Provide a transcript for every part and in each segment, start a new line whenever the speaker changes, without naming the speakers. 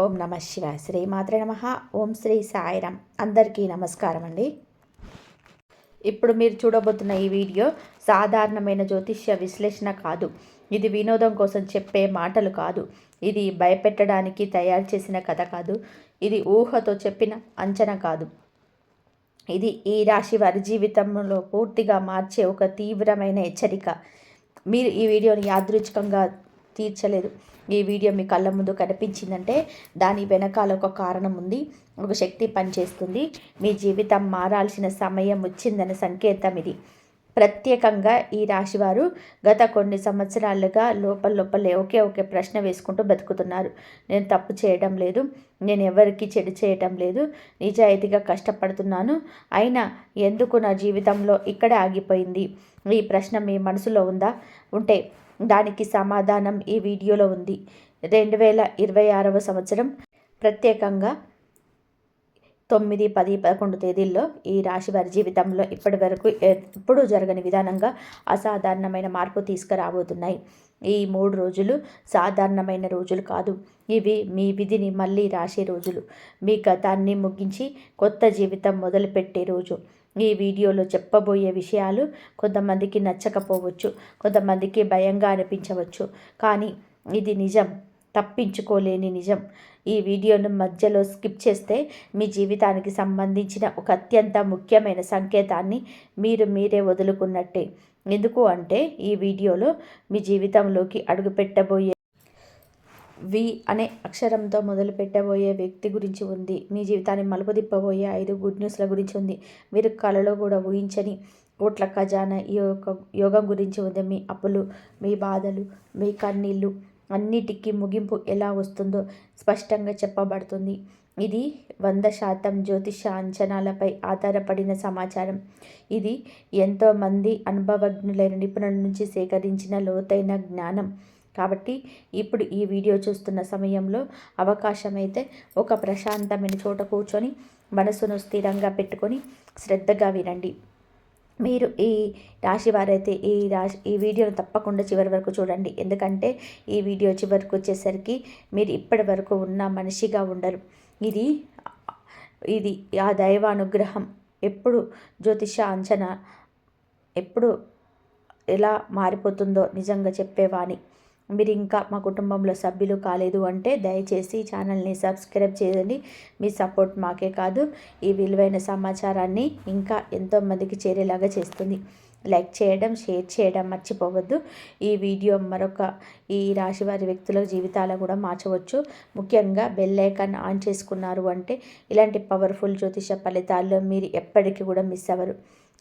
ఓం నమ శివాయ. శ్రీ మాత్ర నమ. ఓం శ్రీ సాయిరామ్. అందరికీ నమస్కారం అండి. ఇప్పుడు మీరు చూడబోతున్న ఈ వీడియో సాధారణమైన జ్యోతిష్య విశ్లేషణ కాదు. ఇది వినోదం కోసం చెప్పే మాటలు కాదు. ఇది భయపెట్టడానికి తయారు చేసిన కథ కాదు. ఇది ఊహతో చెప్పిన అంచనా కాదు. ఇది ఈ రాశి వారి జీవితంలో పూర్తిగా మార్చే ఒక తీవ్రమైన హెచ్చరిక. మీరు ఈ వీడియోని యాదృచ్ఛికంగా తీర్చలేదు. ఈ వీడియో మీ కళ్ళ ముందు కనిపించిందంటే దాని వెనకాల ఒక కారణం ఉంది ఒక శక్తి పనిచేస్తుంది. మీ జీవితం మారాల్సిన సమయం వచ్చిందనే సంకేతం ఇది. ప్రత్యేకంగా ఈ రాశివారు గత కొన్ని సంవత్సరాలుగా లోపల లోపలే ఒకే ఒకే ప్రశ్న వేసుకుంటూ బతుకుతున్నారు. నేను తప్పు చేయడం లేదు నేను ఎవరికి చెడు చేయటం లేదు నిజాయితీగా కష్టపడుతున్నాను అయినా ఎందుకు నా జీవితంలో ఇక్కడే ఆగిపోయింది? ఈ ప్రశ్న మీ మనసులో ఉందా? ఉంటే దానికి సమాధానం ఈ వీడియోలో ఉంది. రెండు వేల ఇరవై ఆరవ సంవత్సరం ప్రత్యేకంగా తొమ్మిది పది పదకొండు తేదీల్లో ఈ రాశి వారి జీవితంలో ఇప్పటి వరకు ఎప్పుడూ జరగని విధానంగా అసాధారణమైన మార్పు తీసుకురాబోతున్నాయి. ఈ మూడు రోజులు సాధారణమైన రోజులు కాదు. ఇవి మీ విధిని మళ్ళీ రాసే రోజులు. మీ గతాన్ని ముగించి కొత్త జీవితం మొదలుపెట్టే రోజు. ఈ వీడియోలో చెప్పబోయే విషయాలు కొంతమందికి నచ్చకపోవచ్చు కొంతమందికి భయంగా అనిపించవచ్చు. కానీ ఇది నిజం. తప్పించుకోలేని నిజం. ఈ వీడియోను మధ్యలో స్కిప్ చేస్తే మీ జీవితానికి సంబంధించిన ఒక అత్యంత ముఖ్యమైన సంకేతాన్ని మీరు మీరే వదులుకున్నట్టే. ఎందుకు అంటే ఈ వీడియోలో మీ జీవితంలోకి అడుగుపెట్టబోయే వి అనే అక్షరంతో మొదలు పెట్టబోయే వ్యక్తి గురించి ఉంది. మీ జీవితాన్ని మలుపు తిప్పబోయే ఐదు గుడ్ న్యూస్ల గురించి ఉంది. మీరు కళలో కూడా ఊహించని కోట్ల ఖజానా ఈ యొక్క యోగం గురించి ఉంది. మీ అప్పులు మీ బాధలు మీ కన్నీళ్ళు అన్నిటికీ ముగింపు ఎలా వస్తుందో స్పష్టంగా చెప్పబడుతుంది. ఇది వంద శాతం జ్యోతిష అంచనాలపై ఆధారపడిన సమాచారం. ఇది ఎంతోమంది అనుభవజ్ఞులైన నిపుణుల నుంచి సేకరించిన లోతైన జ్ఞానం. కాబట్టి ఇప్పుడు ఈ వీడియో చూస్తున్న సమయంలో అవకాశమైతే ఒక ప్రశాంతమైన చోట కూర్చొని మనసును స్థిరంగా పెట్టుకొని శ్రద్ధగా వినండి. మీరు ఈ రాశి వారైతే ఈ రాశి ఈ వీడియోను తప్పకుండా చివరి వరకు చూడండి. ఎందుకంటే ఈ వీడియో చివరికి వచ్చేసరికి మీరు ఇప్పటి వరకు ఉన్న మనిషిగా ఉండరు. ఇది ఇది ఆ దైవానుగ్రహం ఎప్పుడు జ్యోతిష అంచనా ఎప్పుడు ఎలా మారిపోతుందో నిజంగా చెప్పేవాని మీరు ఇంకా మా కుటుంబంలో సభ్యులు కాలేదు అంటే దయచేసి ఛానల్ని సబ్స్క్రైబ్ చేయండి. మీ సపోర్ట్ మాకే కాదు. ఈ విలువైన సమాచారాన్ని ఇంకా ఎంతోమందికి చేరేలాగా చేస్తుంది. లైక్ చేయడం షేర్ చేయడం మర్చిపోవద్దు. ఈ వీడియో మరొక ఈ రాశి వారి వ్యక్తుల జీవితాలు కూడా మార్చవచ్చు. ముఖ్యంగా బెల్ ఐకాన్ ఆన్ చేసుకున్నారు అంటే ఇలాంటి పవర్ఫుల్ జ్యోతిష ఫలితాల్లో మీరు ఎప్పటికీ కూడా మిస్ అవ్వరు.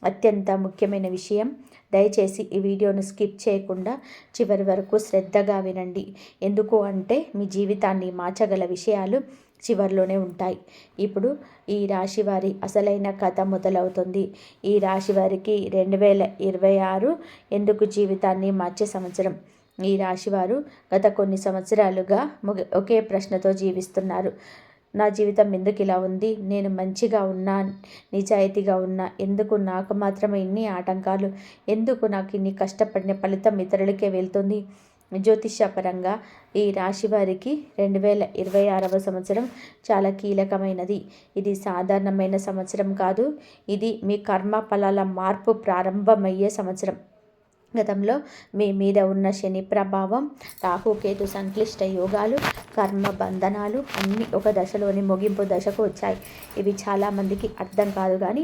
అత్యంత ముఖ్యమైన విషయం. దయచేసి ఈ వీడియోను స్కిప్ చేయకుండా చివరి వరకు శ్రద్ధగా వినండి. ఎందుకు అంటే మీ జీవితాన్ని మార్చగల విషయాలు చివరిలోనే ఉంటాయి. ఇప్పుడు ఈ రాశి వారి అసలైన కథ మొదలవుతుంది. ఈ రాశి వారికి రెండు వేల ఇరవై ఆరు ఎందుకు జీవితాన్ని మార్చే సంవత్సరం? ఈ రాశివారు గత కొన్ని సంవత్సరాలుగా ఒకే ప్రశ్నతో జీవిస్తున్నారు. నా జీవితం ఎందుకు ఇలా ఉంది? నేను మంచిగా ఉన్నా నిజాయితీగా ఉన్నా ఎందుకు నాకు మాత్రమే ఇన్ని ఆటంకాలు? ఎందుకు నాకు ఇన్ని కష్టపడిన ఫలితం ఇతరులకే వెళ్తుంది? జ్యోతిష్యపరంగా ఈ రాశి వారికి రెండు వేల ఇరవై ఆరవ సంవత్సరం చాలా కీలకమైనది. ఇది సాధారణమైన సంవత్సరం కాదు. ఇది మీ కర్మ ఫలాల మార్పు ప్రారంభమయ్యే సంవత్సరం. గతంలో మీ మీద ఉన్న శని ప్రభావం రాహుకేతు సంక్లిష్ట యోగాలు కర్మ బంధనాలు అన్నీ ఒక దశలోని ముగింపు దశకు వచ్చాయి. ఇవి చాలామందికి అర్థం కాదు కానీ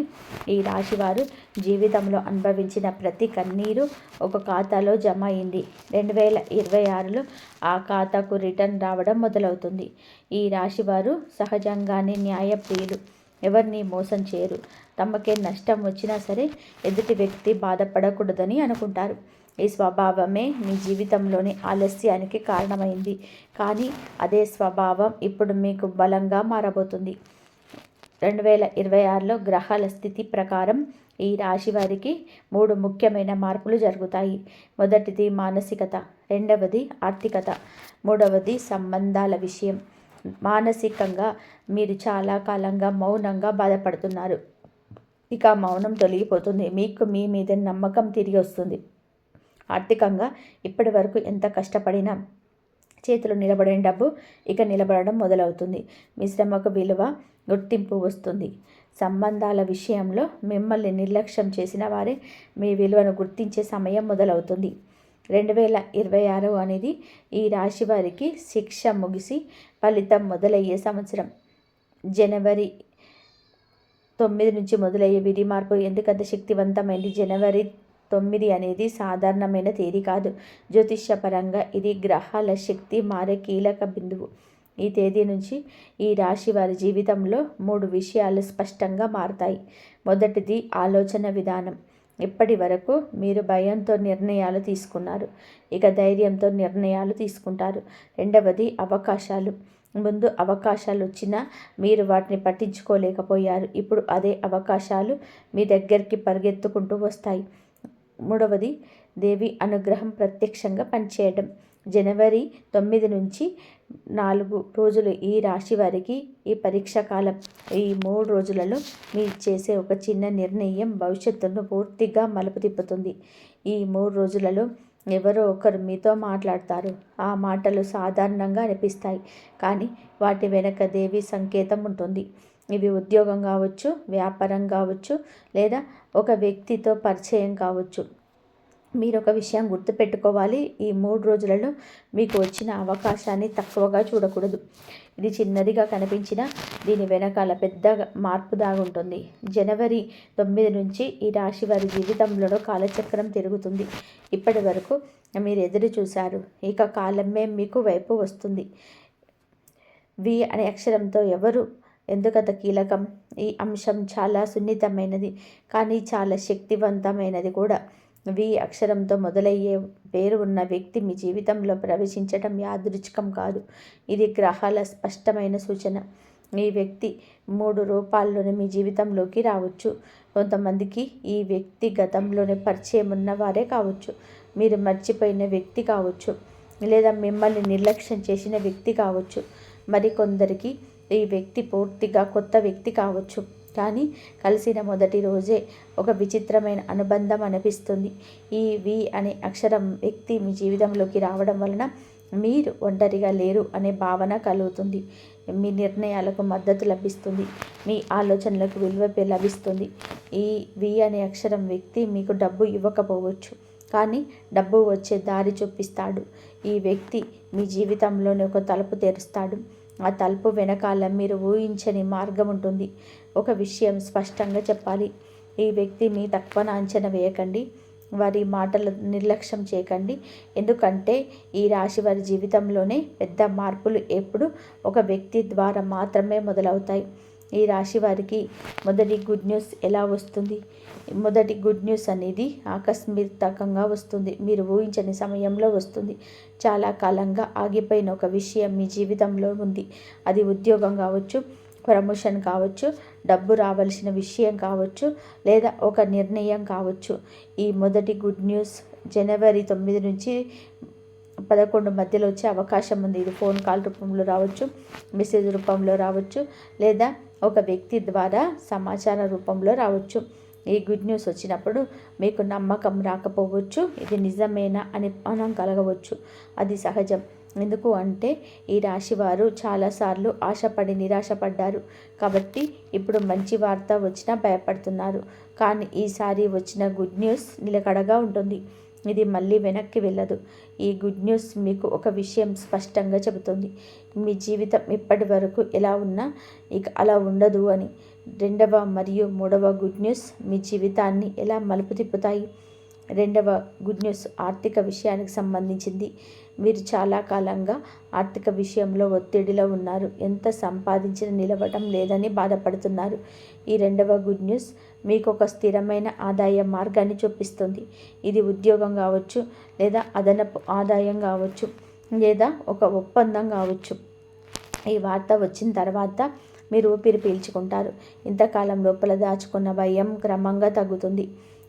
ఈ రాశివారు జీవితంలో అనుభవించిన ప్రతి కన్నీరు ఒక ఖాతాలో జమ అయింది. రెండు వేల ఇరవై ఆరులో ఆ ఖాతాకు రిటర్న్ రావడం మొదలవుతుంది. ఈ రాశివారు సహజంగానే న్యాయప్రియులు. ఎవరిని మోసం చేయరు. తమకే నష్టం వచ్చినా సరే ఎదుటి వ్యక్తి బాధపడకూడదని అనుకుంటారు. ఈ స్వభావమే మీ జీవితంలోని ఆలస్యానికి కారణమైంది. కానీ అదే స్వభావం ఇప్పుడు మీకు బలంగా మారబోతుంది. రెండు వేల ఇరవై ఆరులో గ్రహాల స్థితి ప్రకారం ఈ రాశి వారికి మూడు ముఖ్యమైన మార్పులు జరుగుతాయి. మొదటిది మానసికత రెండవది ఆర్థికత మూడవది సంబంధాల విషయం. మానసికంగా మీరు చాలా కాలంగా మౌనంగా బాధపడుతున్నారు. ఇక మౌనం తొలగిపోతుంది. మీకు మీ మీద నమ్మకం తిరిగి వస్తుంది. ఆర్థికంగా ఇప్పటి వరకు ఎంత కష్టపడినా చేతిలో నిలబడిన డబ్బు ఇక నిలబడడం మొదలవుతుంది. మీ శ్రమకు విలువ గుర్తింపు వస్తుంది. సంబంధాల విషయంలో మిమ్మల్ని నిర్లక్ష్యం చేసిన వారే మీ విలువను గుర్తించే సమయం మొదలవుతుంది. రెండు వేల ఇరవై ఆరు అనేది ఈ రాశి వారికి శిక్ష ముగిసి ఫలితం మొదలయ్యే సంవత్సరం. జనవరి తొమ్మిది నుంచి మొదలయ్యే విధి మార్పు ఎందుకంత శక్తివంతమైంది? జనవరి తొమ్మిది అనేది సాధారణమైన తేదీ కాదు. జ్యోతిష్యపరంగా ఇది గ్రహాల శక్తి మారే కీలక బిందువు. ఈ తేదీ నుంచి ఈ రాశి వారి జీవితంలో మూడు విషయాలు స్పష్టంగా మారుతాయి. మొదటిది ఆలోచన విధానం. ఇప్పటి వరకు మీరు భయంతో నిర్ణయాలు తీసుకున్నారు. ఇక ధైర్యంతో నిర్ణయాలు తీసుకుంటారు. రెండవది అవకాశాలు. ముందు అవకాశాలు వచ్చినా మీరు వాటిని పట్టించుకోలేకపోయారు. ఇప్పుడు అదే అవకాశాలు మీ దగ్గరికి పరిగెత్తుకుంటూ వస్తాయి. మూడవది దేవి అనుగ్రహం ప్రత్యక్షంగా పనిచేయడం. జనవరి తొమ్మిది నుంచి నాలుగు రోజులు ఈ రాశి వారికి ఈ పరీక్ష కాలం ఈ మూడు రోజులలో మీరు చేసే ఒక చిన్న నిర్ణయం భవిష్యత్తును పూర్తిగా మలుపు తిప్పుతుంది. ఈ మూడు రోజులలో ఎవరో ఒకరు మీతో మాట్లాడతారు. ఆ మాటలు సాధారణంగా అనిపిస్తాయి కానీ వాటి వెనక దేవి సంకేతం ఉంటుంది. ఇవి ఉద్యోగం కావచ్చు వ్యాపారం కావచ్చు లేదా ఒక వ్యక్తితో పరిచయం కావచ్చు. మీరు ఒక విషయం గుర్తుపెట్టుకోవాలి. ఈ మూడు రోజులలో మీకు వచ్చిన అవకాశాన్ని తక్కువగా చూడకూడదు. ఇది చిన్నదిగా కనిపించిన దీని వెనకాల పెద్ద మార్పు దాగుంటుంది. జనవరి తొమ్మిది నుంచి ఈ రాశి వారి జీవితంలో కాలచక్రం తిరుగుతుంది. ఇప్పటి వరకు మీరు ఎదురు చూశారు. ఇక కాలమే మీకు వైపు వస్తుంది. వి అనే అక్షరంతో ఎవరు ఎందుకంత కీలకం? ఈ అంశం చాలా సున్నితమైనది కానీ చాలా శక్తివంతమైనది కూడా. వి అక్షరంతో మొదలయ్యే పేరు ఉన్న వ్యక్తి మీ జీవితంలో ప్రవేశించడం యాదృచ్ఛికం కాదు. ఇది గ్రహాల స్పష్టమైన సూచన. ఈ వ్యక్తి మూడు రూపాల్లోనే మీ జీవితంలోకి రావచ్చు. కొంతమందికి ఈ వ్యక్తి గతంలోనే పరిచయం ఉన్నవారే కావచ్చు. మీరు మర్చిపోయిన వ్యక్తి కావచ్చు. లేదా మిమ్మల్ని నిర్లక్ష్యం చేసిన వ్యక్తి కావచ్చు. మరికొందరికి ఈ వ్యక్తి పూర్తిగా కొత్త వ్యక్తి కావచ్చు. కానీ కలిసిన మొదటి రోజే ఒక విచిత్రమైన అనుబంధం అనిపిస్తుంది. ఈ వి అనే అక్షరం వ్యక్తి మీ జీవితంలోకి రావడం వలన మీరు ఒంటరిగా లేరు అనే భావన కలుగుతుంది. మీ నిర్ణయాలకు మద్దతు లభిస్తుంది. మీ ఆలోచనలకు విలువ లభిస్తుంది. ఈ వి అనే అక్షరం వ్యక్తి మీకు డబ్బు ఇవ్వకపోవచ్చు కానీ డబ్బు వచ్చే దారి చూపిస్తాడు. ఈ వ్యక్తి మీ జీవితంలోనే ఒక తలుపు తెరుస్తాడు. ఆ తలుపు వెనకాల మీరు ఊహించని మార్గం ఉంటుంది. ఒక విషయం స్పష్టంగా చెప్పాలి. ఈ వ్యక్తిని తక్కువన అంచనా వేయకండి. వారి మాటలు నిర్లక్ష్యం చేయకండి. ఎందుకంటే ఈ రాశి వారి జీవితంలోనే పెద్ద మార్పులు ఎప్పుడు ఒక వ్యక్తి ద్వారా మాత్రమే మొదలవుతాయి. ఈ రాశి వారికి మొదటి గుడ్ న్యూస్ ఎలా వస్తుంది? మొదటి గుడ్ న్యూస్ అనేది ఆకస్మికంగా వస్తుంది. మీరు ఊహించని సమయంలో వస్తుంది. చాలా కాలంగా ఆగిపోయిన ఒక విషయం మీ జీవితంలో ఉంది. అది ఉద్యోగం కావచ్చు ప్రమోషన్ కావచ్చు డబ్బు రావాల్సిన విషయం కావచ్చు లేదా ఒక నిర్ణయం కావచ్చు. ఈ మొదటి గుడ్ న్యూస్ జనవరి తొమ్మిది నుంచి పదకొండు మధ్యలో వచ్చే అవకాశం ఉంది. ఇది ఫోన్ కాల్ రూపంలో రావచ్చు మెసేజ్ రూపంలో రావచ్చు లేదా ఒక వ్యక్తి ద్వారా సమాచార రూపంలో రావచ్చు. ఈ గుడ్ న్యూస్ వచ్చినప్పుడు మీకు నమ్మకం రాకపోవచ్చు ఇది నిజమేనా అని మనం కలగవచ్చు. అది సహజం. ఎందుకు అంటే ఈ రాశి వారు చాలాసార్లు ఆశపడి నిరాశపడ్డారు. కాబట్టి ఇప్పుడు మంచి వార్త వచ్చినా భయపడుతున్నారు. కానీ ఈసారి వచ్చిన గుడ్ న్యూస్ నిలకడగా ఉంటుంది. ఇది మళ్ళీ వెనక్కి వెళ్ళదు. ఈ గుడ్ న్యూస్ మీకు ఒక విషయం స్పష్టంగా చెబుతుంది. మీ జీవితం ఇప్పటి వరకు ఎలా ఉన్నా ఇక అలా ఉండదు అని. రెండవ మరియు మూడవ గుడ్ న్యూస్. మీ జీవితాన్ని ఎలా మలుపు తిప్పుతాయి? రెండవ గుడ్ న్యూస్ ఆర్థిక విషయానికి సంబంధించింది. మీరు చాలా కాలంగా ఆర్థిక విషయంలో ఒత్తిడిలో ఉన్నారు. ఎంత సంపాదించిన నిలవటం లేదని బాధపడుతున్నారు. ఈ రెండవ గుడ్ న్యూస్ మీకు ఒక స్థిరమైన ఆదాయ మార్గాన్ని చూపిస్తుంది. ఇది ఉద్యోగం కావచ్చు లేదా అదనపు ఆదాయం కావచ్చు లేదా ఒక ఒప్పందం కావచ్చు. ఈ వార్త వచ్చిన తర్వాత మీరు ఊపిరి పీల్చుకుంటారు ఇంతకాలం లోపల దాచుకున్న భయం క్రమంగా తగ్గుతుంది.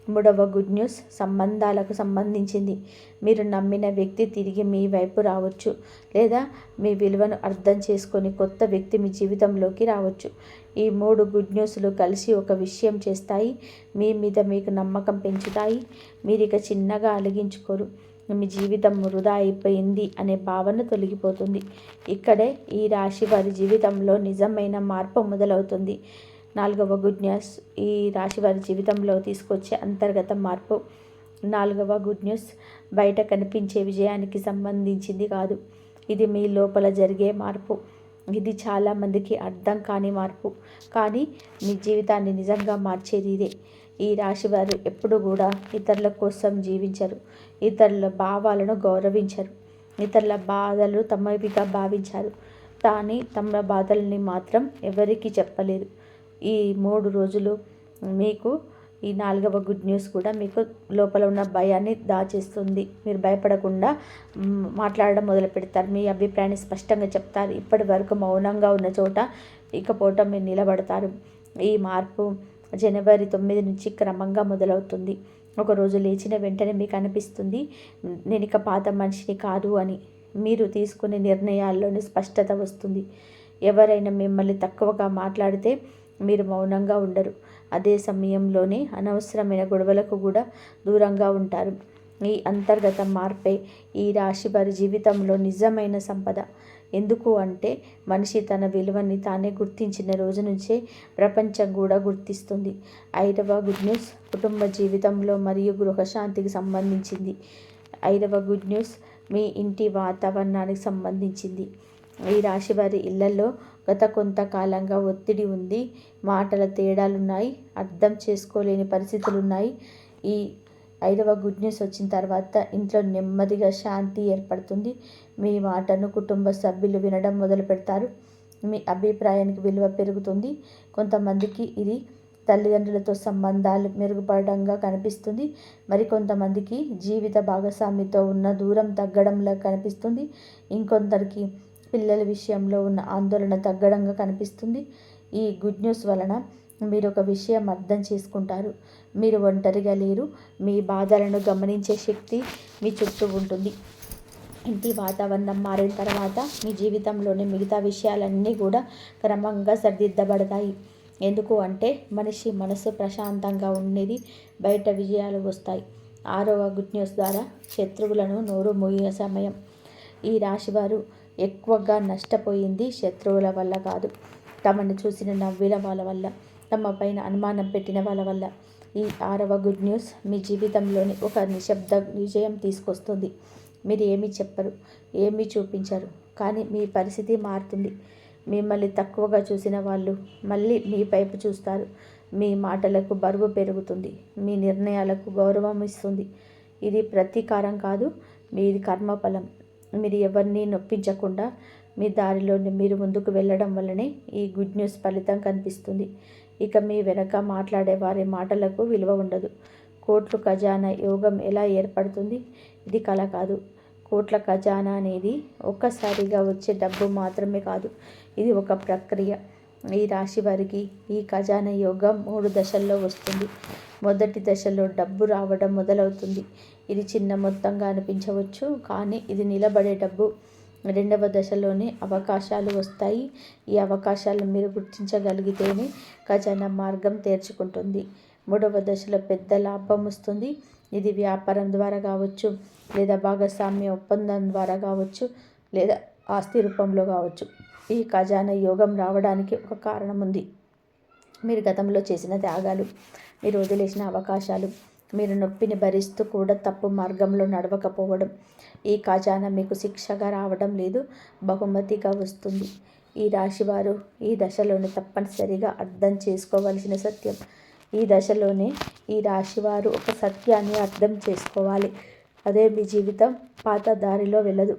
మూడవ గుడ్ న్యూస్ సంబంధాలకు సంబంధించింది. మీరు నమ్మిన వ్యక్తి తిరిగి మీ వైపు రావచ్చు లేదా మీ విలువను అర్థం చేసుకొని కొత్త వ్యక్తి మీ జీవితంలోకి రావచ్చు. ఈ మూడు గుడ్ న్యూస్లు కలిసి ఒక విషయం చేస్తాయి. మీ మీద మీకు నమ్మకం పెంచుతాయి. మీరు ఇక చిన్నగా అలిగించుకోరు. మీ జీవితం వృధా అయిపోయింది అనే భావన తొలగిపోతుంది. ఇక్కడే ఈ రాశి వారి జీవితంలో నిజమైన మార్పు మొదలవుతుంది. నాలుగవ గుడ్ న్యూస్ ఈ రాశి వారి జీవితంలో తీసుకొచ్చే అంతర్గత మార్పు. నాలుగవ గుడ్ న్యూస్ బయట కనిపించే విజయానికి సంబంధించింది కాదు. ఇది మీ లోపల జరిగే మార్పు. ఇది చాలామందికి అర్థం కాని మార్పు. కానీ మీ జీవితాన్ని నిజంగా మార్చేది ఇదే. ఈ రాశి వారు ఎప్పుడు కూడా ఇతరుల కోసం జీవించరు. ఇతరుల భావాలను గౌరవించరు. ఇతరుల బాధలు తమవిగా భావించారు. కానీ తమ బాధల్ని మాత్రం ఎవరికీ చెప్పలేరు. ఈ మూడు రోజులు మీకు ఈ నాలుగవ గుడ్ న్యూస్ కూడా మీకు లోపల ఉన్న భయాన్ని దాచేస్తుంది. మీరు భయపడకుండా మాట్లాడడం మొదలు పెడతారు. మీ అభిప్రాయాన్ని స్పష్టంగా చెప్తారు. ఇప్పటి వరకు మౌనంగా ఉన్న చోట ఇకపోవటం మీరు నిలబడతారు. ఈ మార్పు జనవరి తొమ్మిది నుంచి క్రమంగా మొదలవుతుంది. ఒకరోజు లేచిన వెంటనే మీకు అనిపిస్తుంది నేను ఇక పాత మనిషిని కాదు అని. మీరు తీసుకునే నిర్ణయాల్లోనే స్పష్టత వస్తుంది. ఎవరైనా మిమ్మల్ని తక్కువగా మాట్లాడితే మీరు మౌనంగా ఉండరు. అదే సమయంలోనే అనవసరమైన గొడవలకు కూడా దూరంగా ఉంటారు. ఈ అంతర్గత మార్పే ఈ రాశి వారి జీవితంలో నిజమైన సంపద. ఎందుకు అంటే మనిషి తన విలువని తానే గుర్తించిన రోజు నుంచే ప్రపంచం కూడా గుర్తిస్తుంది. ఐదవ గుడ్ న్యూస్ కుటుంబ జీవితంలో మరియు గృహశాంతికి సంబంధించింది. ఐదవ గుడ్ న్యూస్ మీ ఇంటి వాతావరణానికి సంబంధించింది. ఈ రాశి వారి ఇళ్ళలో గత కొంతకాలంగా ఒత్తిడి ఉంది. మాటల తేడాలున్నాయి అర్థం చేసుకోలేని పరిస్థితులు ఉన్నాయి ఈ ఐదవ గుడ్ న్యూస్ వచ్చిన తర్వాత ఇంట్లో నెమ్మదిగా శాంతి ఏర్పడుతుంది. మీ మాటను కుటుంబ సభ్యులు వినడం మొదలు పెడతారు. మీ అభిప్రాయానికి విలువ పెరుగుతుంది. కొంతమందికి ఇది తల్లిదండ్రులతో సంబంధాలు మెరుగుపడంగా కనిపిస్తుంది. మరి కొంతమందికి జీవిత భాగస్వామితో ఉన్న దూరం తగ్గడంలా కనిపిస్తుంది. ఇంకొందరికి పిల్లల విషయంలో ఉన్న ఆందోళన తగ్గడంగా కనిపిస్తుంది. ఈ గుడ్ న్యూస్ వలన మీరు ఒక విషయం అర్థం చేసుకుంటారు. మీరు ఒంటరిగా లేరు. మీ బాధలను గమనించే శక్తి మీ చుట్టూ ఉంటుంది. ఇంటి వాతావరణం మారిన తర్వాత మీ జీవితంలోని మిగతా విషయాలన్నీ కూడా క్రమంగా సరిదిద్దబడతాయి. ఎందుకు అంటే మనిషి మనసు ప్రశాంతంగా ఉండేది బయట విజయాలు వస్తాయి. ఆరవ గుడ్ న్యూస్ ద్వారా శత్రువులను నోరు మూయ సమయం. ఈ రాశివారు ఎక్కువగా నష్టపోయింది శత్రువుల వల్ల కాదు. తమను చూసిన నవ్విన వాళ్ళ వల్ల తమ పైన అనుమానం పెట్టిన వాళ్ళ వల్ల. ఈ ఆరవ గుడ్ న్యూస్. మీ జీవితంలోని ఒక నిశ్శబ్ద విజయం తీసుకొస్తుంది. మీరు ఏమీ చెప్పరు ఏమీ చూపించరు. కానీ మీ పరిస్థితి మారుతుంది. మిమ్మల్ని తక్కువగా చూసిన వాళ్ళు మళ్ళీ మీ పైపు చూస్తారు. మీ మాటలకు బరువు పెరుగుతుంది. మీ నిర్ణయాలకు గౌరవం ఇస్తుంది. ఇది ప్రతీకారం కాదు మీది కర్మఫలం. మీరు ఎవరిని నొప్పించకుండా మీ దారిలోని మీరు ముందుకు వెళ్ళడం వల్లనే ఈ గుడ్ న్యూస్ ఫలితం కనిపిస్తుంది. ఇక మీ వెనక మాట్లాడే వారి మాటలకు విలువ ఉండదు. కోట్లు ఖజానా యోగం ఎలా ఏర్పడుతుంది? ఇది కళ కాదు. కోట్ల ఖజానా అనేది ఒక్కసారిగా వచ్చే డబ్బు మాత్రమే కాదు. ఇది ఒక ప్రక్రియ. ఈ రాశి వారికి ఈ ఖజానా యోగం మూడు దశల్లో వస్తుంది. మొదటి దశలో డబ్బు రావడం మొదలవుతుంది. ఇది చిన్న మొత్తంగా అనిపించవచ్చు కానీ ఇది నిలబడే డబ్బు. రెండవ దశలోనే అవకాశాలు వస్తాయి. ఈ అవకాశాలు మీరు గుర్తించగలిగితేనే ఖజానా మార్గం తెరుచుకుంటుంది. మూడవ దశలో పెద్ద లాభం వస్తుంది. ఇది వ్యాపారం ద్వారా కావచ్చు లేదా భాగస్వామ్య ఒప్పందం ద్వారా కావచ్చు లేదా ఆస్తి రూపంలో కావచ్చు. ఈ ఖజానా యోగం రావడానికి ఒక కారణం ఉంది. మీరు గతంలో చేసిన త్యాగాలు మీరు వదిలేసిన అవకాశాలు మీరు నొప్పిని భరిస్తూ కూడా తప్పు మార్గంలో నడవకపోవడం ఈ ఖజానా మీకు శిక్షగా రావడం లేదు బహుమతిగా వస్తుంది. ఈ రాశివారు ఈ దశలోనే తప్పనిసరిగా అర్థం చేసుకోవలసిన సత్యం. ఈ దశలోనే ఈ రాశివారు ఒక సత్యాన్ని అర్థం చేసుకోవాలి. అదే మీ జీవితం పాత దారిలో వెళ్ళదు.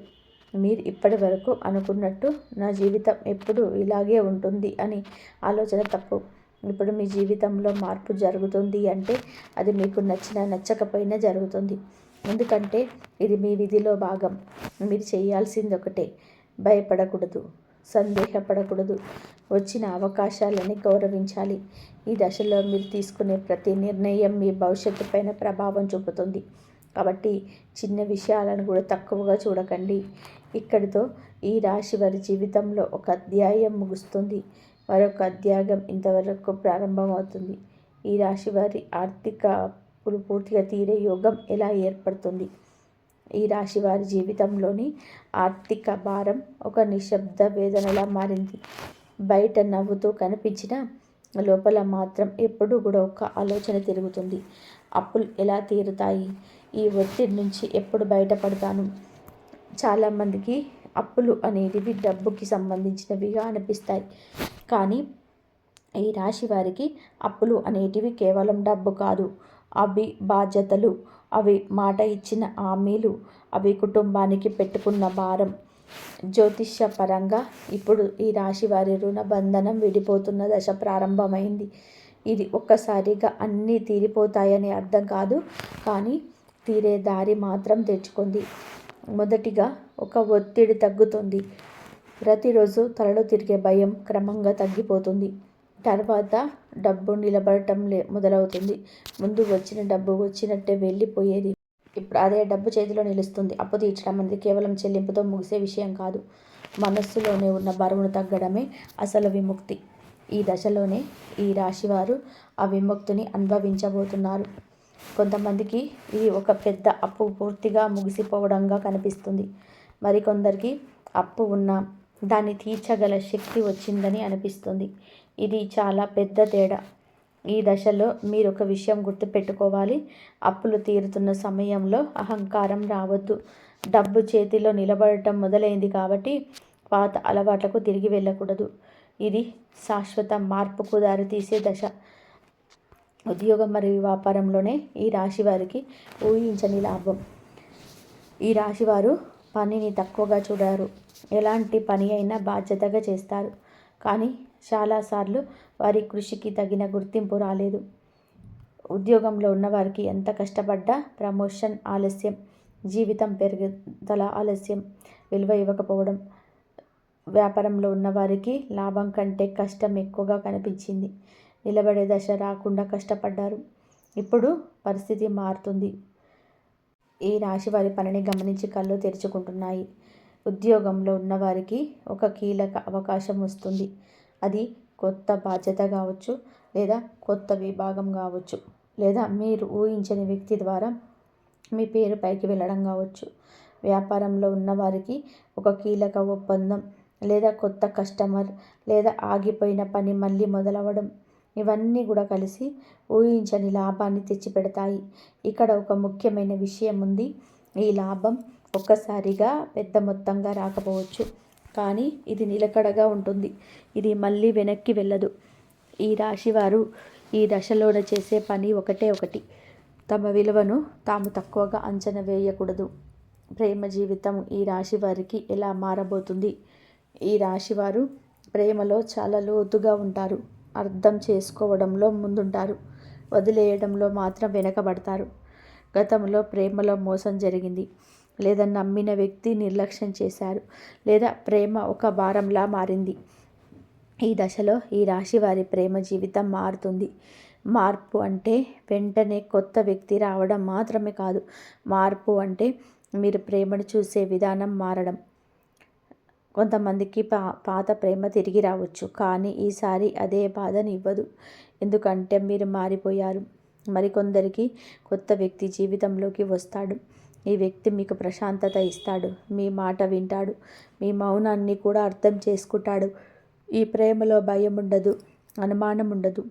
మీరు ఇప్పటి వరకు అనుకున్నట్టు నా జీవితం ఎప్పుడు ఇలాగే ఉంటుంది అని ఆలోచన తప్పు. ఇప్పుడు మీ జీవితంలో మార్పు జరుగుతుంది అంటే అది మీకు నచ్చినా నచ్చకపోయినా జరుగుతుంది. ఎందుకంటే ఇది మీ విధిలో భాగం. మీరు చేయాల్సింది ఒకటే భయపడకూడదు సందేహపడకూడదు. వచ్చిన అవకాశాలని గౌరవించాలి. ఈ దశలో మీరు తీసుకునే ప్రతి నిర్ణయం మీ భవిష్యత్తు పైన ప్రభావం చూపుతుంది. కాబట్టి చిన్న విషయాలను కూడా తక్కువగా చూడకండి. ఇక్కడితో ఈ రాశి వారి జీవితంలో ఒక అధ్యాయం ముగుస్తుంది. మరొక అధ్యాయం ఇంతవరకు ప్రారంభమవుతుంది. ఈ రాశి వారి ఆర్థిక పూర్తిగా తీరే యోగం ఎలా ఏర్పడుతుంది? ఈ రాశి వారి జీవితంలోని ఆర్థిక భారం ఒక నిశ్శబ్ద వేదనలా మారింది. బయట నవ్వుతూ కనిపించిన లోపల మాత్రం ఎప్పుడూ కూడా ఒక ఆలోచన తిరుగుతుంది. అప్పులు ఎలా తీరుతాయి? ఈ ఒత్తిడి నుంచి ఎప్పుడు బయటపడతాను? చాలామందికి అప్పులు అనేటివి డబ్బుకి సంబంధించినవిగా అనిపిస్తాయి. కానీ ఈ రాశి వారికి అప్పులు అనేటివి కేవలం డబ్బు కాదు. అవి బాధ్యతలు. అవి మాట ఇచ్చిన హామీలు. అవి కుటుంబానికి పెట్టుకున్న భారం. జ్యోతిష్య పరంగా ఇప్పుడు ఈ రాశి వారి రుణ బంధనం విడిపోతున్న దశ ప్రారంభమైంది. ఇది ఒక్కసారిగా అన్నీ తీరిపోతాయని అర్థం కాదు. కానీ తీరే దారి మాత్రం తెచ్చుకుంది. మొదటిగా ఒక ఒత్తిడి తగ్గుతుంది. ప్రతిరోజు తలలో తిరిగే భయం క్రమంగా తగ్గిపోతుంది. తర్వాత డబ్బు నిలబడటం లే మొదలవుతుంది. ముందు వచ్చిన డబ్బు వచ్చినట్టే వెళ్ళిపోయేది. ఇప్పుడు అదే డబ్బు చేతిలో నిలుస్తుంది. అప్పు తీర్చడం అనేది కేవలం చెల్లింపుతో ముగిసే విషయం కాదు. మనస్సులోనే ఉన్న బరువును తగ్గడమే అసలు విముక్తి. ఈ దశలోనే ఈ రాశివారు ఆ విముక్తిని అనుభవించబోతున్నారు. కొంతమందికి ఇది ఒక పెద్ద అప్పు పూర్తిగా ముగిసిపోవడంగా కనిపిస్తుంది. మరికొందరికి అప్పు ఉన్న దాన్ని తీర్చగల శక్తి వచ్చిందని అనిపిస్తుంది. ఇది చాలా పెద్ద తేడా. ఈ దశలో మీరు ఒక విషయం గుర్తుపెట్టుకోవాలి. అప్పులు తీరుతున్న సమయంలో అహంకారం రావద్దు. డబ్బు చేతిలో నిలబడటం మొదలైంది కాబట్టి పాత అలవాట్లకు తిరిగి వెళ్ళకూడదు. ఇది శాశ్వత మార్పుకు దారితీసే దశ. ఉద్యోగం మరియు వ్యాపారంలోనే ఈ రాశి వారికి ఊహించని లాభం. ఈ రాశివారు పనిని తక్కువగా చూడారు. ఎలాంటి పని అయినా బాధ్యతగా చేస్తారు. కానీ చాలాసార్లు వారి కృషికి తగిన గుర్తింపు రాలేదు. ఉద్యోగంలో ఉన్నవారికి ఎంత కష్టపడ్డా ప్రమోషన్ ఆలస్యం జీవితం పెరుగుదల ఆలస్యం విలువ ఇవ్వకపోవడం వ్యాపారంలో ఉన్నవారికి లాభం కంటే కష్టం ఎక్కువగా కనిపించింది. నిలబడే దశ రాకుండా కష్టపడ్డారు. ఇప్పుడు పరిస్థితి మారుతుంది. ఈ రాశి వారి పనిని గమనించి కళ్ళు తెరుచుకుంటున్నాయి. ఉద్యోగంలో ఉన్నవారికి ఒక కీలక అవకాశం వస్తుంది. అది కొత్త బాధ్యత కావచ్చు లేదా కొత్త విభాగం కావచ్చు లేదా మీరు ఊహించని వ్యక్తి ద్వారా మీ పేరు పైకి వెళ్ళడం కావచ్చు. వ్యాపారంలో ఉన్నవారికి ఒక కీలక ఒప్పందం లేదా కొత్త కస్టమర్ లేదా ఆగిపోయిన పని మళ్ళీ మొదలవ్వడం ఇవన్నీ కూడా కలిసి ఊహించని లాభాన్ని తెచ్చిపెడతాయి. ఇక్కడ ఒక ముఖ్యమైన విషయం ఉంది. ఈ లాభం ఒక్కసారిగా పెద్ద మొత్తంగా రాకపోవచ్చు. కానీ ఇది నిలకడగా ఉంటుంది. ఇది మళ్ళీ వెనక్కి వెళ్ళదు. ఈ రాశివారు ఈ దశలోన చేసే పని ఒకటే ఒకటి. తమ విలువను తాము తక్కువగా అంచనా వేయకూడదు. ప్రేమ జీవితం ఈ రాశి వారికి ఎలా మారబోతుంది? ఈ రాశివారు ప్రేమలో చాలా లోతుగా ఉంటారు. అర్థం చేసుకోవడంలో ముందుంటారు. వదిలేయడంలో మాత్రం వెనకబడతారు. గతంలో ప్రేమలో మోసం జరిగింది. లేదా నమ్మిన వ్యక్తి నిర్లక్ష్యం చేశారు లేదా ప్రేమ ఒక భారంలా మారింది. ఈ దశలో ఈ రాశి వారి ప్రేమ జీవితం మారుతుంది. మార్పు అంటే వెంటనే కొత్త వ్యక్తి రావడం మాత్రమే కాదు. మార్పు అంటే మీరు ప్రేమను చూసే విధానం మారడం. కొంతమందికి పా పాత ప్రేమ తిరిగి రావచ్చు కానీ ఈసారి అదే బాధని ఇవ్వదు. ఎందుకంటే మీరు మారిపోయారు. మరికొందరికి కొత్త వ్యక్తి జీవితంలోకి వస్తాడు. ఈ వ్యక్తి మీకు ప్రశాంతత ఇస్తాడు. మీ మాట వింటాడు. మీ మౌనాన్ని కూడా అర్థం చేసుకుంటాడు. ఈ ప్రేమలో భయం ఉండదు అనుమానం ఉండదు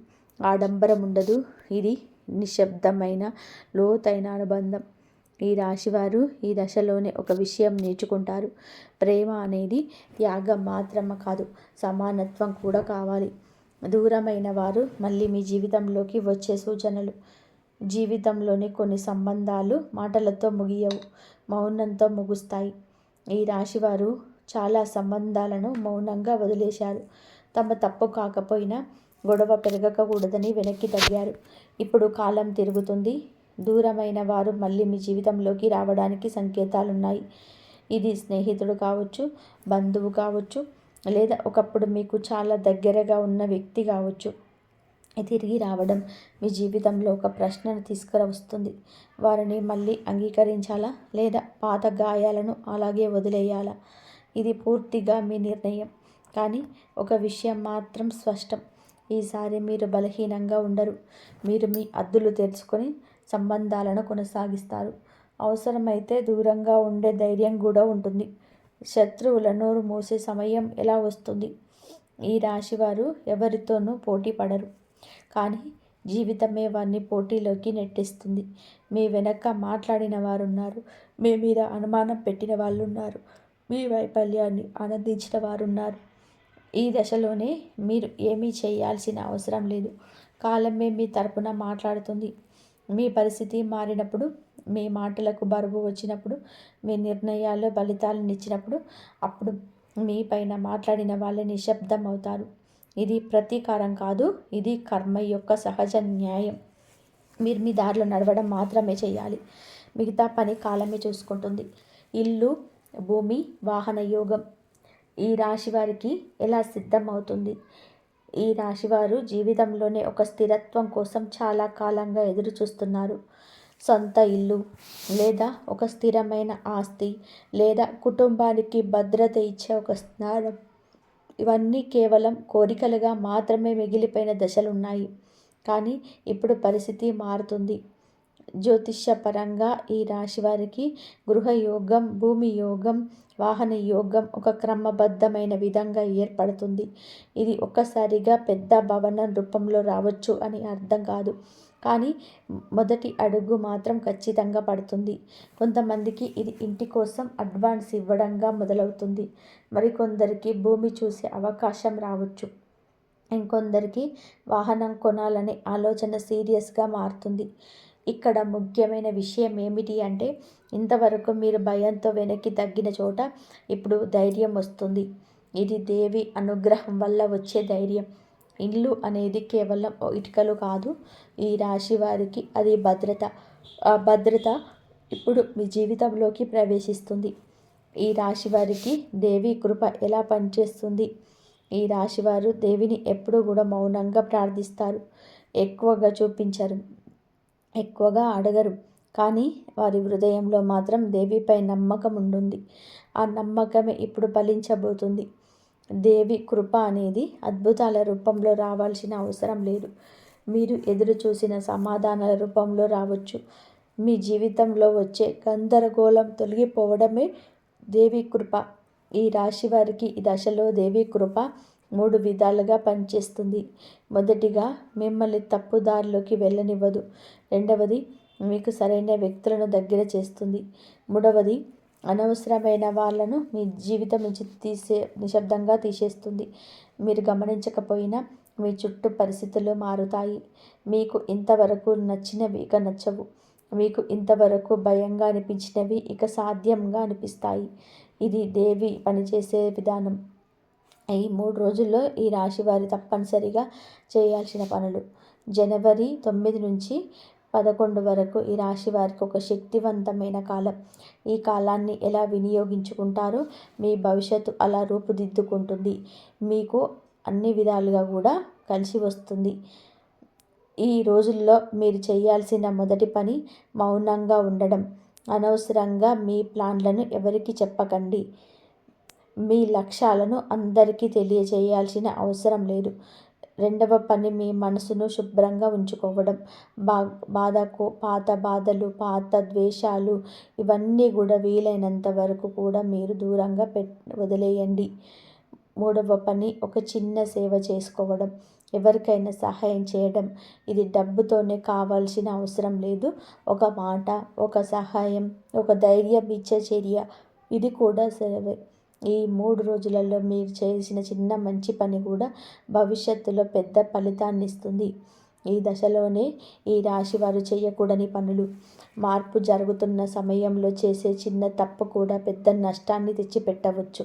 ఆడంబరం ఉండదు. ఇది నిశ్శబ్దమైన లోతైన అనుబంధం. ఈ రాశివారు ఈ దశలోనే ఒక విషయం నేర్చుకుంటారు. ప్రేమ అనేది త్యాగం మాత్రమే కాదు సమానత్వం కూడా కావాలి. దూరమైన వారు మళ్ళీ మీ జీవితంలోకి వచ్చే సూచనలు. జీవితంలోని కొన్ని సంబంధాలు మాటలతో ముగియవు మౌనంతో ముగుస్తాయి. ఈ రాశివారు చాలా సంబంధాలను మౌనంగా వదిలేశారు. తమ తప్పు కాకపోయినా గొడవ పెరగకూడదని వెనక్కి తగ్గారు. ఇప్పుడు కాలం తిరుగుతుంది. దూరమైన వారు మళ్ళీ మీ జీవితంలోకి రావడానికి సంకేతాలున్నాయి. ఇది స్నేహితుడు కావచ్చు బంధువు కావచ్చు లేదా ఒకప్పుడు మీకు చాలా దగ్గరగా ఉన్న వ్యక్తి కావచ్చు. తిరిగి రావడం మీ జీవితంలో ఒక ప్రశ్నను తీసుకురవస్తుంది. వారిని మళ్ళీ అంగీకరించాలా? లేదా పాత గాయాలను అలాగే వదిలేయాలా? ఇది పూర్తిగా మీ నిర్ణయం. కానీ ఒక విషయం మాత్రం స్పష్టం. ఈసారి మీరు బలహీనంగా ఉండరు. మీరు మీ అద్దులు తెరుచుకొని సంబంధాలను కొనసాగిస్తారు. అవసరమైతే దూరంగా ఉండే ధైర్యం కూడా ఉంటుంది. శత్రువుల నోరు మూసే సమయం ఎలా వస్తుంది? ఈ రాశివారు ఎవరితోనూ పోటీ పడరు. కానీ జీవితమే వారిని పోటీలోకి నెట్టిస్తుంది. మీ వెనక మాట్లాడిన వారు ఉన్నారు మీ మీద అనుమానం పెట్టిన వాళ్ళు ఉన్నారు మీ వైఫల్యాన్ని ఆనందించిన వారు ఉన్నారు ఈ దశలోనే మీరు ఏమీ చేయాల్సిన అవసరం లేదు. కాలమే మీ తరపున మాట్లాడుతుంది. మీ పరిస్థితి మారినప్పుడు మీ మాటలకు బరువు వచ్చినప్పుడు మీ నిర్ణయాల్లో ఫలితాలను ఇచ్చినప్పుడు అప్పుడు మీ పైన మాట్లాడిన వాళ్ళే నిశ్శబ్దం అవుతారు ఇది ప్రతీకారం కాదు ఇది కర్మ యొక్క సహజ న్యాయం. మీరు మీ దారిలో నడవడం మాత్రమే చేయాలి. మిగతా పని కాలమే చూసుకుంటుంది. ఇల్లు భూమి వాహన యోగం. ఈ రాశి వారికి ఎలా సిద్ధం అవుతుంది ఈ రాశివారు జీవితంలోనే ఒక స్థిరత్వం కోసం చాలా కాలంగా ఎదురు చూస్తున్నారు. సొంత ఇల్లు లేదా ఒక స్థిరమైన ఆస్తి లేదా కుటుంబానికి భద్రత ఇచ్చే ఒక స్నానం ఇవన్నీ కేవలం కోరికలుగా మాత్రమే మిగిలిపోయిన దశలు ఉన్నాయి కానీ ఇప్పుడు పరిస్థితి మారుతుంది. జ్యోతిష్యపరంగా ఈ రాశి వారికి గృహయోగం భూమి యోగం వాహన యోగం ఒక క్రమబద్ధమైన విధంగా ఏర్పడుతుంది. ఇది ఒక్కసారిగా పెద్ద భవనం రూపంలో రావచ్చు అని అర్థం కాదు. కానీ మొదటి అడుగు మాత్రం ఖచ్చితంగా పడుతుంది. కొంతమందికి ఇది ఇంటి కోసం అడ్వాన్స్ ఇవ్వడంగా మొదలవుతుంది. మరికొందరికి భూమి చూసే అవకాశం రావచ్చు. ఇంకొందరికి వాహనం కొనాలనే ఆలోచన సీరియస్గా మారుతుంది. ఇక్కడ ముఖ్యమైన విషయం ఏమిటి అంటే ఇంతవరకు మీరు భయంతో వెనక్కి తగ్గిన చోట ఇప్పుడు ధైర్యం వస్తుంది. ఇది దేవి అనుగ్రహం వల్ల వచ్చే ధైర్యం. ఇల్లు అనేది కేవలం ఇటుకలు కాదు ఈ రాశి వారికి అది భద్రత ఆ భద్రత ఇప్పుడు మీ జీవితంలోకి ప్రవేశిస్తుంది. ఈ రాశి వారికి దేవి కృప ఎలా పనిచేస్తుంది? ఈ రాశివారు దేవిని ఎప్పుడూ కూడా మౌనంగా ప్రార్థిస్తారు ఎక్కువగా చూపించరు ఎక్కువగా అడగరు. కానీ వారి హృదయంలో మాత్రం దేవిపై నమ్మకం ఉంటుంది. ఆ నమ్మకమే ఇప్పుడు ఫలించబోతుంది. దేవి కృప అనేది అద్భుతాల రూపంలో రావాల్సిన అవసరం లేదు. మీరు ఎదురు చూసిన సమాధానాల రూపంలో రావచ్చు. మీ జీవితంలో వచ్చే గందరగోళం తొలగిపోవడమే దేవి కృప. ఈ రాశి వారికి ఈ దశలో దేవి కృప మూడు విధాలుగా పనిచేస్తుంది. మొదటిగా మిమ్మల్ని తప్పుదారిలోకి వెళ్ళనివ్వదు. రెండవది మీకు సరైన వ్యక్తులను దగ్గర చేస్తుంది. మూడవది అనవసరమైన వాళ్ళను మీ జీవితం నుంచి తీసే నిశ్శబ్దంగా తీసేస్తుంది. మీరు గమనించకపోయినా మీ చుట్టూ పరిస్థితులు మారుతాయి. మీకు ఇంతవరకు నచ్చినవి ఇక నచ్చవు. మీకు ఇంతవరకు భయంగా అనిపించినవి ఇక సాధ్యంగా అనిపిస్తాయి. ఇది దేవి పనిచేసే విధానం. ఈ మూడు రోజుల్లో ఈ రాశి వారి తప్పనిసరిగా చేయాల్సిన పనులు. జనవరి తొమ్మిది నుంచి పదకొండు వరకు ఈ రాశి వారికి ఒక శక్తివంతమైన కాలం. ఈ కాలాన్ని ఎలా వినియోగించుకుంటారో? మీ భవిష్యత్తు అలా రూపుదిద్దుకుంటుంది. మీకు అన్ని విధాలుగా కూడా కలిసి వస్తుంది. ఈ రోజుల్లో మీరు చేయాల్సిన మొదటి పని మౌనంగా ఉండడం. అనవసరంగా మీ ప్లాన్లను ఎవరికి చెప్పకండి. మీ లక్ష్యాలను అందరికీ తెలియజేయాల్సిన అవసరం లేదు. రెండవ పని మీ మనసును శుభ్రంగా ఉంచుకోవడం. బా బాధకు పాత బాధలు పాత ద్వేషాలు ఇవన్నీ కూడా వీలైనంత వరకు కూడా మీరు దూరంగా పెట్ వదిలేయండి. మూడవ పని ఒక చిన్న సేవ చేసుకోవడం. ఎవరికైనా సహాయం చేయడం. ఇది డబ్బుతోనే కావాల్సిన అవసరం లేదు. ఒక మాట ఒక సహాయం ఒక ధైర్యం ఇచ్చే చర్య ఇది కూడా సేవే. ఈ మూడు రోజులలో మీరు చేసిన చిన్న మంచి పని కూడా భవిష్యత్తులో పెద్ద ఫలితాన్ని ఇస్తుంది. ఈ దశలోనే ఈ రాశి వారు చేయకూడని పనులు. మార్పు జరుగుతున్న సమయంలో చేసే చిన్న తప్పు కూడా పెద్ద నష్టాన్ని తెచ్చిపెట్టవచ్చు.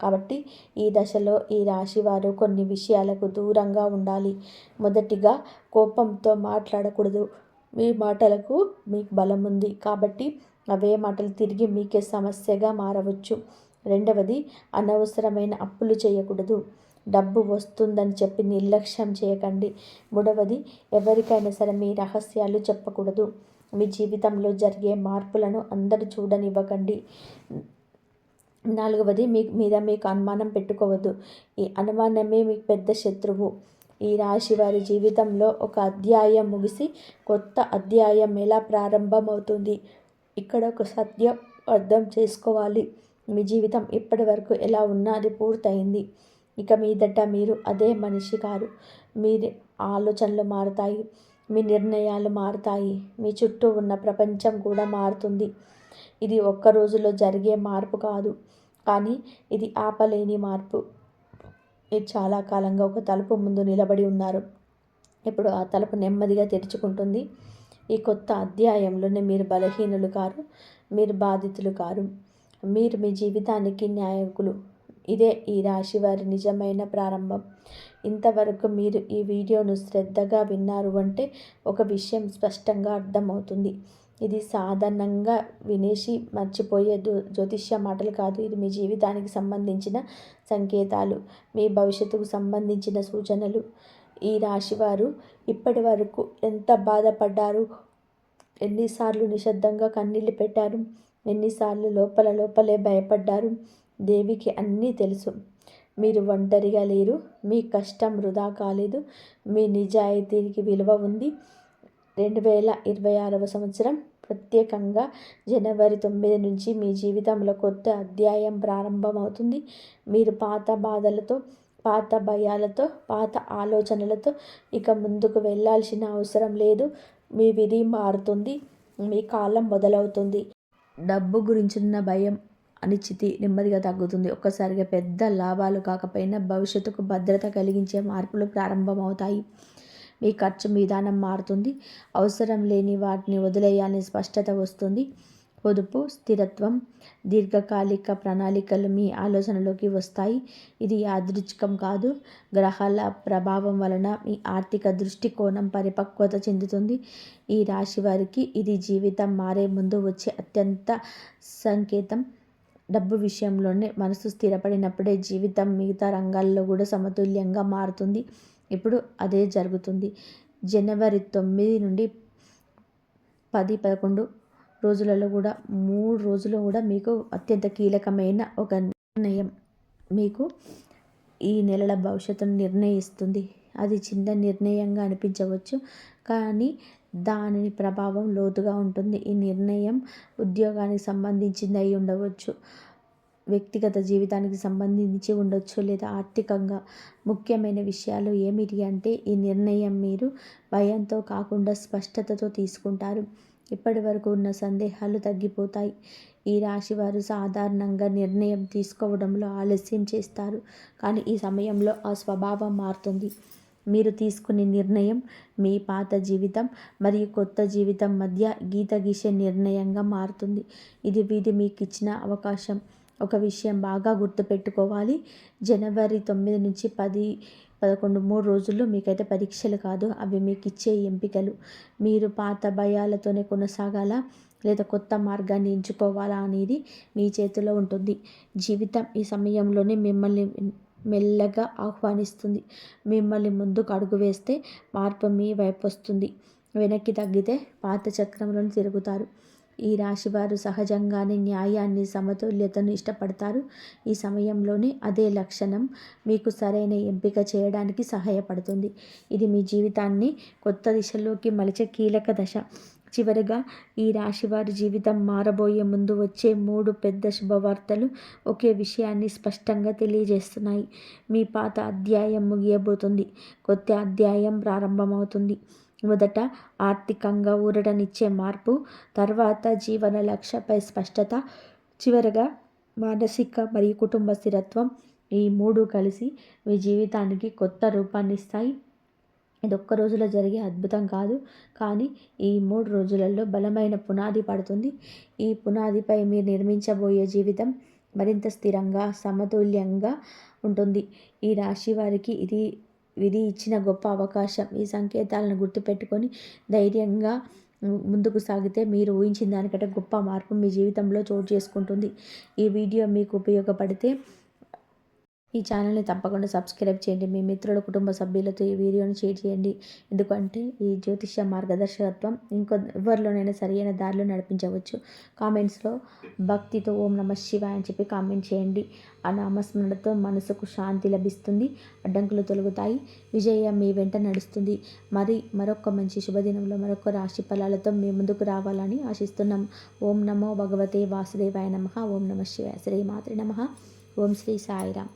కాబట్టి ఈ దశలో ఈ రాశి వారు కొన్ని విషయాలకు దూరంగా ఉండాలి. మొదటిగా కోపంతో మాట్లాడకూడదు. మీ మాటలకు మీకు బలం ఉంది కాబట్టి అవే మాటలు తిరిగి మీకే సమస్యగా మారవచ్చు. రెండవది అనవసరమైన అప్పులు చేయకూడదు. డబ్బు వస్తుందని చెప్పి నిర్లక్ష్యం చేయకండి. మూడవది ఎవరికైనా సరే మీ రహస్యాలు చెప్పకూడదు. మీ జీవితంలో జరిగే మార్పులను అందరూ చూడనివ్వకండి. నాలుగవది మీ మీద మీకు అనుమానం పెట్టుకోవద్దు. ఈ అనుమానమే మీకు పెద్ద శత్రువు. ఈ రాశి వారి జీవితంలో ఒక అధ్యాయం ముగిసి కొత్త అధ్యాయం ఎలా ప్రారంభమవుతుంది? ఇక్కడ ఒక సత్యం అర్థం చేసుకోవాలి. మీ జీవితం ఇప్పటి వరకు ఎలా ఉన్నా అది పూర్తయింది. ఇక మీదట మీరు అదే మనిషి కారు. మీ ఆలోచనలు మారుతాయి. మీ నిర్ణయాలు మారుతాయి. మీ చుట్టూ ఉన్న ప్రపంచం కూడా మారుతుంది. ఇది ఒక్క రోజులో జరిగే మార్పు కాదు. కానీ ఇది ఆపలేని మార్పు. మీరు చాలా కాలంగా ఒక తలుపు ముందు నిలబడి ఉన్నారు. ఇప్పుడు ఆ తలుపు నెమ్మదిగా తెరుచుకుంటుంది. ఈ కొత్త అధ్యాయంలోనే మీరు బలహీనులు కారు. మీరు బాధితులు కారు. మీరు మీ జీవితానికి న్యాయకులు. ఇదే ఈ రాశి వారి నిజమైన ప్రారంభం. ఇంతవరకు మీరు ఈ వీడియోను శ్రద్ధగా విన్నారు అంటే ఒక విషయం స్పష్టంగా అర్థమవుతుంది. ఇది సాధారణంగా వినేసి మర్చిపోయే జ్యోతిష్య మాటలు కాదు. ఇది మీ జీవితానికి సంబంధించిన సంకేతాలు. మీ భవిష్యత్తుకు సంబంధించిన సూచనలు. ఈ రాశివారు ఇప్పటి వరకు ఎంత బాధపడ్డారు? ఎన్నిసార్లు నిశ్శబ్దంగా కన్నీళ్ళు పెట్టారు? ఎన్నిసార్లు లోపల లోపలే భయపడ్డారు? దేవికి అన్నీ తెలుసు. మీరు ఒంటరిగా లేరు. మీ కష్టం వృధా కాలేదు. మీ నిజాయితీకి విలువ ఉంది. రెండు వేల ఇరవై ఆరవ సంవత్సరం ప్రత్యేకంగా జనవరి తొమ్మిది నుంచి మీ జీవితంలో కొత్త అధ్యాయం ప్రారంభమవుతుంది. మీరు పాత బాధలతో పాత భయాలతో పాత ఆలోచనలతో ఇక ముందుకు వెళ్ళాల్సిన అవసరం లేదు. మీ విధి మారుతుంది. మీ కాలం మొదలవుతుంది డబ్బు గురించిన భయం అనిశ్చితి నెమ్మదిగా తగ్గుతుంది. ఒక్కసారిగా పెద్ద లాభాలు కాకపోయినా భవిష్యత్తుకు భద్రత కలిగించే మార్పులు ప్రారంభమవుతాయి. మీ ఖర్చు విధానం మారుతుంది. అవసరం లేని వాటిని వదిలేయాలని స్పష్టత వస్తుంది. పొదుపు స్థిరత్వం దీర్ఘకాలిక ప్రణాళికలు మీ ఆలోచనలోకి వస్తాయి. ఇది యాదృచ్ఛికం కాదు. గ్రహాల ప్రభావం వలన మీ ఆర్థిక దృష్టికోణం పరిపక్వత చెందుతుంది. ఈ రాశి వారికి ఇది జీవితం మారే ముందు వచ్చే అత్యంత సంకేతం. డబ్బు విషయంలోనే మనసు స్థిరపడినప్పుడే జీవితం మిగతా రంగాల్లో కూడా సమతుల్యంగా మారుతుంది. ఇప్పుడు అదే జరుగుతుంది. జనవరి తొమ్మిది నుండి పది పదకొండు రోజులలో కూడా మూడు రోజులు కూడా మీకు అత్యంత కీలకమైన ఒక నిర్ణయం మీకు ఈ నెలల భవిష్యత్తును నిర్ణయిస్తుంది. అది చిన్న నిర్ణయంగా అనిపించవచ్చు కానీ దాని ప్రభావం లోతుగా ఉంటుంది. ఈ నిర్ణయం ఉద్యోగానికి సంబంధించింది అయి ఉండవచ్చు వ్యక్తిగత జీవితానికి సంబంధించి ఉండొచ్చు లేదా ఆర్థికంగా ముఖ్యమైన విషయాలు ఏమిటి అంటే ఈ నిర్ణయం మీరు భయంతో కాకుండా స్పష్టతతో తీసుకుంటారు. ఇప్పటి వరకు ఉన్న సందేహాలు తగ్గిపోతాయి. ఈ రాశి వారు సాధారణంగా నిర్ణయం తీసుకోవడంలో ఆలస్యం చేస్తారు. కానీ ఈ సమయంలో ఆ స్వభావం మారుతుంది. మీరు తీసుకునే నిర్ణయం మీ పాత జీవితం మరియు కొత్త జీవితం మధ్య గీత గీసే నిర్ణయంగా మారుతుంది. ఇది వీధి మీకు ఇచ్చిన అవకాశం. ఒక విషయం బాగా గుర్తుపెట్టుకోవాలి. జనవరి తొమ్మిది నుంచి పది పదకొండు మూడు రోజుల్లో మీకైతే పరీక్షలు కాదు అవి మీకు ఇచ్చే ఎంపికలు. మీరు పాత భయాలతోనే కొనసాగాలా? లేదా కొత్త మార్గాన్ని ఎంచుకోవాలా అనేది మీ చేతిలో ఉంటుంది. జీవితం ఈ సమయంలోనే మిమ్మల్ని మెల్లగా ఆహ్వానిస్తుంది. మిమ్మల్ని ముందుకు అడుగు వేస్తే మార్పు మీ వైపు వస్తుంది. వెనక్కి తగ్గితే పాత చక్రంలో తిరుగుతారు. ఈ రాశివారు సహజంగానే న్యాయాన్ని సమతుల్యతను ఇష్టపడతారు. ఈ సమయంలోనే అదే లక్షణం మీకు సరైన ఎంపిక చేయడానికి సహాయపడుతుంది. ఇది మీ జీవితాన్ని కొత్త దిశలోకి మలిచే కీలక దశ. చివరిగా ఈ రాశివారి జీవితం మారబోయే ముందు వచ్చే మూడు పెద్ద శుభవార్తలు ఒకే విషయాన్ని స్పష్టంగా తెలియజేస్తున్నాయి. మీ పాత అధ్యాయం ముగియబోతుంది. కొత్త అధ్యాయం ప్రారంభమవుతుంది. మొదట ఆర్థికంగా ఊరటనిచ్చే మార్పు తర్వాత జీవన లక్ష్యపై స్పష్టత చివరగా మానసిక మరియు కుటుంబ స్థిరత్వం ఈ మూడు కలిసి మీ జీవితానికి కొత్త రూపాన్ని ఇస్తాయి. ఇది ఒక్క రోజులో జరిగే అద్భుతం కాదు కానీ ఈ మూడు రోజులలో బలమైన పునాది పడుతుంది. ఈ పునాదిపై మీరు నిర్మించబోయే జీవితం మరింత స్థిరంగా సమతుల్యంగా ఉంటుంది. ఈ రాశి వారికి ఇది విధి ఇచ్చిన గొప్ప అవకాశం ఈ సంకేతాలను గుర్తుపెట్టుకొని ధైర్యంగా ముందుకు సాగితే మీరు ఊహించిన దానికంటే గొప్ప మార్పు మీ జీవితంలో చోటు చేసుకుంటుంది. ఈ వీడియో మీకు ఉపయోగపడితే ఈ ఛానల్ని తప్పకుండా సబ్స్క్రైబ్ చేయండి. మీ మిత్రుల కుటుంబ సభ్యులతో ఈ వీడియోని షేర్ చేయండి. ఎందుకంటే ఈ జ్యోతిష మార్గదర్శకత్వం ఇంకో ఎవరిలోనైనా సరైన దారిలో నడిపించవచ్చు. కామెంట్స్లో భక్తితో ఓం నమ శివాయ అని చెప్పి కామెంట్ చేయండి. ఆ నామస్మరణతో మనసుకు శాంతి లభిస్తుంది. అడ్డంకులు తొలగుతాయి. విజయం మీ వెంట నడుస్తుంది. మరి మరొక మంచి శుభదినంలో మరొక రాశి ఫలాలతో మీ ముందుకు రావాలని ఆశిస్తున్నాం. ఓం నమో భగవతే వాసుదేవాయ నమ. ఓం నమ శివాయ శ్రీ మాతృ నమ. ఓం శ్రీ సాయిరామ్.